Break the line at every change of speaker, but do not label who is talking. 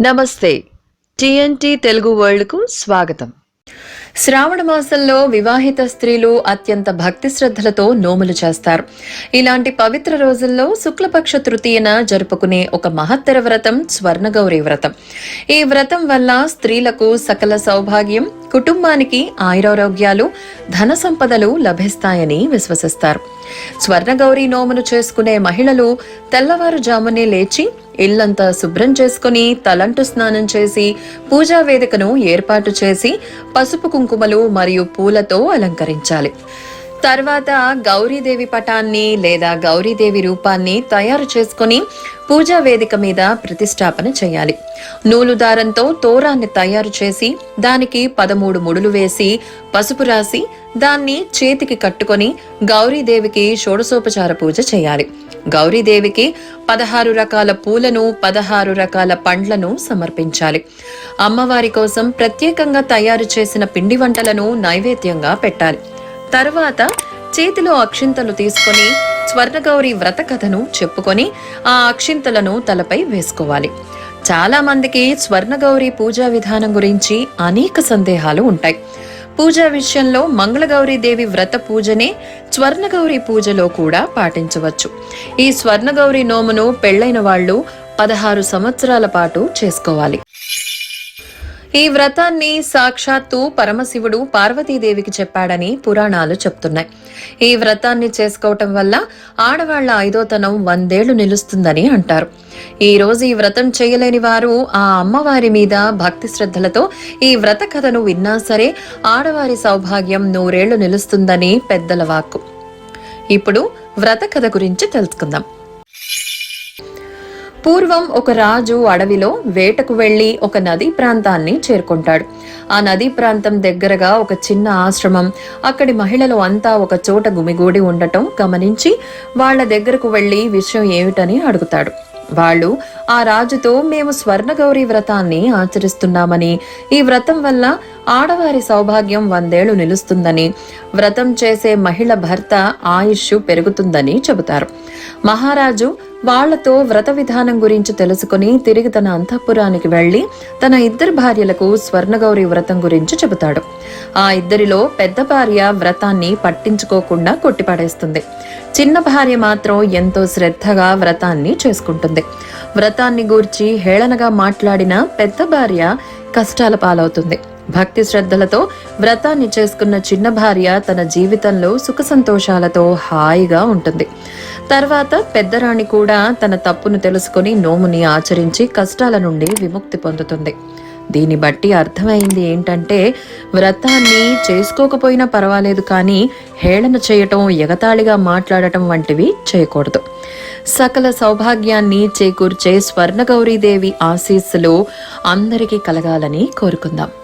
నమస్తే. టిఎన్టీ తెలుగు వరల్డ్కు స్వాగతం. శ్రావణ మాసంలో వివాహిత స్త్రీలు అత్యంత భక్తి శ్రద్ధలతో నోములు చేస్తారు. ఇలాంటి పవిత్ర రోజుల్లో శుక్లపక్ష తృతీయన జరుపుకునే ఒక మహత్తర వ్రతం స్వర్ణగౌరి వ్రతం. ఈ వ్రతం వల్ల స్త్రీలకు సకల సౌభాగ్యం కుటుంబానికి ఆయురారోగ్యాలు ధన సంపదలు లభిస్తాయని విశ్వసిస్తారు. స్వర్ణగౌరి నోమును చేసుకునే మహిళలు తెల్లవారుజామునే లేచి ఇల్లంతా శుభ్రం చేసుకుని తలంటు స్నానం చేసి పూజా వేదికను ఏర్పాటు చేసి పసుపు కుంకుమలు మరియు పూలతో అలంకరించాలి. తర్వాత గౌరీదేవి పటాన్ని లేదా గౌరీదేవి రూపాన్ని తయారు చేసుకుని పూజా వేదిక మీద ప్రతిష్టాపన చేయాలి. నూలు దారంతో తోరాన్ని తయారు చేసి దానికి పదమూడు ముడులు వేసి పసుపు రాసి దాన్ని చేతికి కట్టుకొని గౌరీదేవికి షోడసోపచార పూజ చేయాలి. గౌరీదేవికి పదహారు రకాల పూలను పదహారు రకాల పండ్లను సమర్పించాలి. అమ్మవారి కోసం ప్రత్యేకంగా తయారు చేసిన పిండి వంటలను నైవేద్యంగా పెట్టాలి. తర్వాత చేతిలో అక్షింతలు తీసుకొని స్వర్ణగౌరి వ్రత కథను చెప్పుకొని ఆ అక్షింతలను తలపై వేసుకోవాలి. చాలా మందికి స్వర్ణగౌరి పూజా విధానం గురించి అనేక సందేహాలు ఉంటాయి. పూజా విషయంలో మంగళగౌరి దేవి వ్రత పూజనే స్వర్ణగౌరి పూజలో కూడా పాటించవచ్చు. ఈ స్వర్ణగౌరి నోమును పెళ్ళైన వాళ్ళు పదహారు సంవత్సరాల పాటు చేసుకోవాలి. ఈ వ్రతాన్ని సాక్షాత్తు పరమశివుడు పార్వతీదేవికి చెప్పాడని పురాణాలు చెప్తున్నాయి. ఈ వ్రతాన్ని చేసుకోవటం వల్ల ఆడవాళ్ళ ఐదోతనం వందేళ్ళు నిలుస్తుందని అంటారు. ఈ రోజు ఈ వ్రతం చేయలేని వారు ఆ అమ్మవారి మీద భక్తి శ్రద్ధలతో ఈ వ్రత కథను విన్నా సరే ఆడవారి సౌభాగ్యం నూరేళ్ళు నిలుస్తుందని పెద్దల వాక్కు. ఇప్పుడు వ్రత కథ గురించి తెలుసుకుందాం. పూర్వం ఒక రాజు అడవిలో వేటకు వెళ్ళి ఒక నదీ ప్రాంతాన్ని చేరుకుంటాడు. ఆ నదీ ప్రాంతం దగ్గరగా ఒక చిన్న ఆశ్రమం. అక్కడి మహిళలు అంతా ఒక చోట గుమిగూడి ఉండటం గమనించి వాళ్ళ దగ్గరకు వెళ్ళి విషయం ఏమిటని అడుగుతాడు. వాళ్ళు ఆ రాజుతో మేము స్వర్ణగౌరి వ్రతాన్ని ఆచరిస్తున్నామని. ఈ వ్రతం వల్ల ఆడవారి సౌభాగ్యం వందేళ్ళు నిలుస్తుందని. వ్రతం చేసే మహిళ భర్త ఆయుష్ పెరుగుతుందని చెబుతారు. మహారాజు వాళ్ళతో వ్రత విధానం గురించి తెలుసుకుని తిరిగి తన అంతఃపురానికి వెళ్ళి తన ఇద్దరు భార్యలకు స్వర్ణగౌరి వ్రతం గురించి చెబుతాడు. ఆ ఇద్దరిలో పెద్ద భార్య వ్రతాన్ని పట్టించుకోకుండా కొట్టిపడేస్తుంది. చిన్న భార్య మాత్రం ఎంతో శ్రద్ధగా వ్రతాన్ని చేసుకుంటుంది. వ్రతాన్ని గూర్చి హేళనగా మాట్లాడిన పెద్ద భార్య కష్టాల పాలవుతుంది. భక్తి శ్రద్ధలతో వ్రతాన్ని చేసుకున్న చిన్న భార్య తన జీవితంలో సుఖ సంతోషాలతో హాయిగా ఉంటుంది. తర్వాత పెద్దరాణి కూడా తన తప్పును తెలుసుకుని నోముని ఆచరించి కష్టాల నుండి విముక్తి పొందుతుంది. దీన్ని బట్టి అర్థమైంది ఏంటంటే వ్రతాన్ని చేసుకోకపోయినా పర్వాలేదు కానీ హేళన చేయటం ఎగతాళిగా మాట్లాడటం వంటివి చేయకూడదు. సకల సౌభాగ్యాన్ని చేకూర్చే స్వర్ణగౌరీదేవి ఆశీస్సులు అందరికీ కలగాలని కోరుకుందాం.